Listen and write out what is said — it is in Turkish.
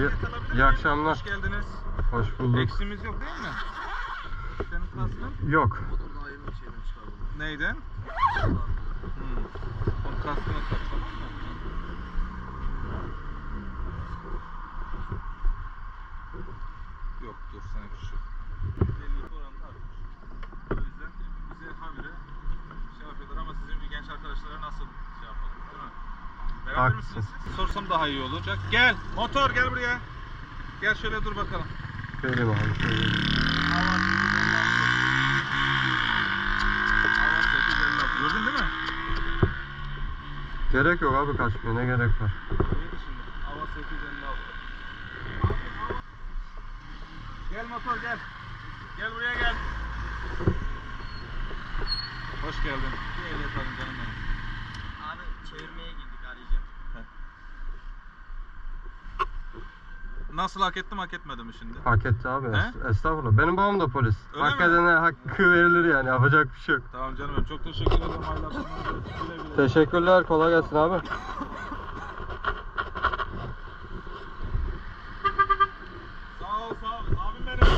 İyi, iyi akşamlar. Hoş geldiniz. Hoş bulduk. Eksimiz yok değil mi? Senin kaskın Yok. neyden? Hmm. Onun kaskını tak tamam mı? Yok dur sana bir şey. Ehliyet oranında artmış. O yüzden bize habire şey yapıyorlar ama sizin bir genç arkadaşlara nasıl şey yapalım değil mi? Beraber Haklısın. misiniz? Sorsam daha iyi olacak. Gel motor gel buraya. Gel şöyle dur bakalım. 856. Hava 856. Gördün değil mi? Gerek yok abi kaçmaya ne gerek var. Neydi şimdi? Hava 856. Gel motor gel. Gel buraya gel. Hoş geldin. Bir ehliyet alın canım benim. Abi çevirmeye girdik Nasıl hak ettim hak etmedim mi şimdi? Hak etti abi. He? Estağfurullah. Benim babam da polis. Öyle hak mi? edene hakkı verilir yani. Yapacak bir şey yok. Tamam canım benim. Çok teşekkür ederim. Teşekkürler. Kolay gelsin abi. sağ ol sağ ol. Abim benim.